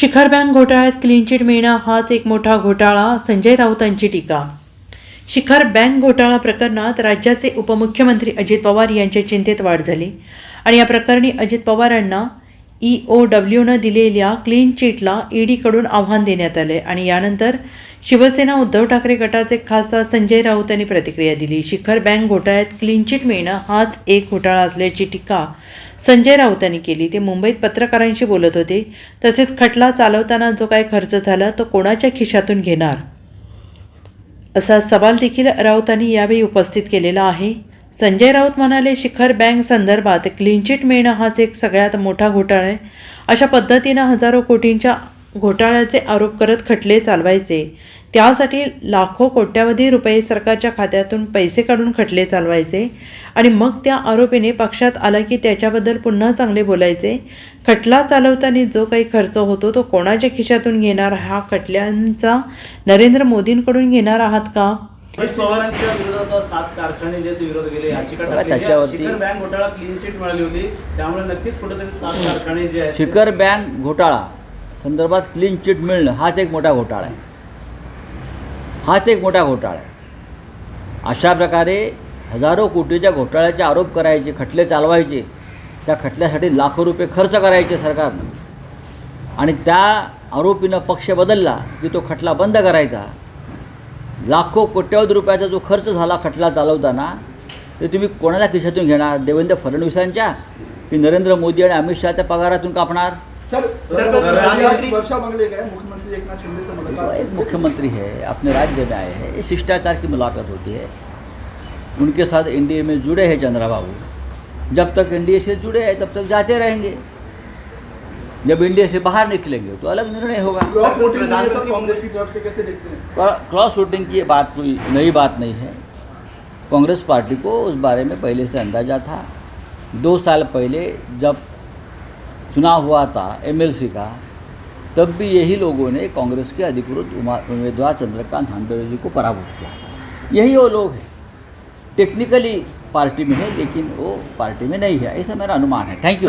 शिखर बँक घोटाळ्यात clean chit मिळणं हाच एक मोठा घोटाळा संजय राऊतांची टीका. शिखर बँक घोटाळा प्रकरणात राज्याचे उपमुख्यमंत्री अजित पवार यांच्या चिंतेत वाढ झाली आणि या प्रकरणी अजित पवारांना ई ओ डब्ल्यूनं दिलेल्या क्लीन चिटला ईडीकडून आव्हान देण्यात आले आणि यानंतर शिवसेना उद्धव ठाकरे गटाचे खासदार संजय राऊत यांनी प्रतिक्रिया दिली. शिखर बँक घोटाळ्यात क्लीन चिट मिळणं हाच एक घोटाळा असल्याची टीका संजय राऊत यांनी केली. ते मुंबईत पत्रकारांशी बोलत होते. तसेच खटला चालवताना जो काही खर्च झाला तो कोणाच्या खिशातून घेणार? असा सवाल देखील राऊतांनी यावेळी उपस्थित केलेला आहे. संजय राऊत म्हणाले शिखर बँक संदर्भात क्लीनचिट मिळणं हाच एक सगळ्यात मोठा घोटाळा आहे. अशा पद्धतीनं हजारो कोटींच्या घोटाळ्याचे आरोप करत खटले चालवायचे. त्यासाठी लाखो कोट्यावधी रुपये सरकारच्या खात्यातून पैसे काढून खटले चालवायचे. आणि मग त्या आरोपीने पक्षात आला की त्याच्याबद्दल पुन्हा चांगले बोलायचे. खटला चालवताना जो काही खर्च होतो तो कोणाच्या खिशातून घेणार? हा खटल्यांचा नरेंद्र मोदींकडून घेणार आहात का? अजित पवारांच्या विरोधात आज सात कारखाने जे ते विरोध केले याचिका बघा, टाकली. त्याच्यावरती- शिखर बँक घोटाळा क्लीन चिट मिळाली होती त्यामुळे नक्कीच कुठेतरी सात कारखाने जे आहेत शिखर बँक घोटाळा. संदर्भात क्लीन चिट मिळणं हाच एक मोठा घोटाळा आहे. हाच एक मोठा घोटाळा आहे. अशा प्रकारे हजारो कोटीच्या घोटाळ्याचे आरोप करायचे खटले चालवायचे त्या खटल्यासाठी लाखो रुपये खर्च करायचे सरकारनं. आणि त्या आरोपीनं पक्ष बदलला की तो खटला बंद करायचा. लाखो कोट्यावधी रुपयाचा जो खर्च झाला खटला चालवताना ते तुम्ही कोणाच्या खिशातून घेणार? देवेंद्र फडणवीसांच्या की नरेंद्र मोदी आणि अमित शहाच्या पगारातून कापणार? मुख्यमंत्री एक नाथ शिंदे से वो मुलाकात एक मुख्यमंत्री है अपने राज्य में आए हैं ये शिष्टाचार की मुलाकात होती है. उनके साथ एनडीए में जुड़े हैं चंद्रा बाबू जब तक एनडीए से जुड़े हैं तब तक जाते रहेंगे. जब इंडिया से बाहर निकलेंगे तो अलग निर्णय होगा क्रॉस वोटिंग के लिए सर प्रधानमंत्री- कांग्रेस की तरफ़ से कैसे देखते हैं क्रॉस वोटिंग की बात कोई नई बात नहीं है कांग्रेस पार्टी को उस बारे में पहले से अंदाज़ा था दो साल पहले जब चुनाव हुआ था एमएलसी का तब भी यही लोगों ने कांग्रेस के अधिकृत उम्मीदवार चंद्रकांत हांडोरे जी को पराभूत किया यही वो लोग हैं टेक्निकली पार्टी में है लेकिन वो पार्टी में नहीं है ऐसा मेरा अनुमान है thank you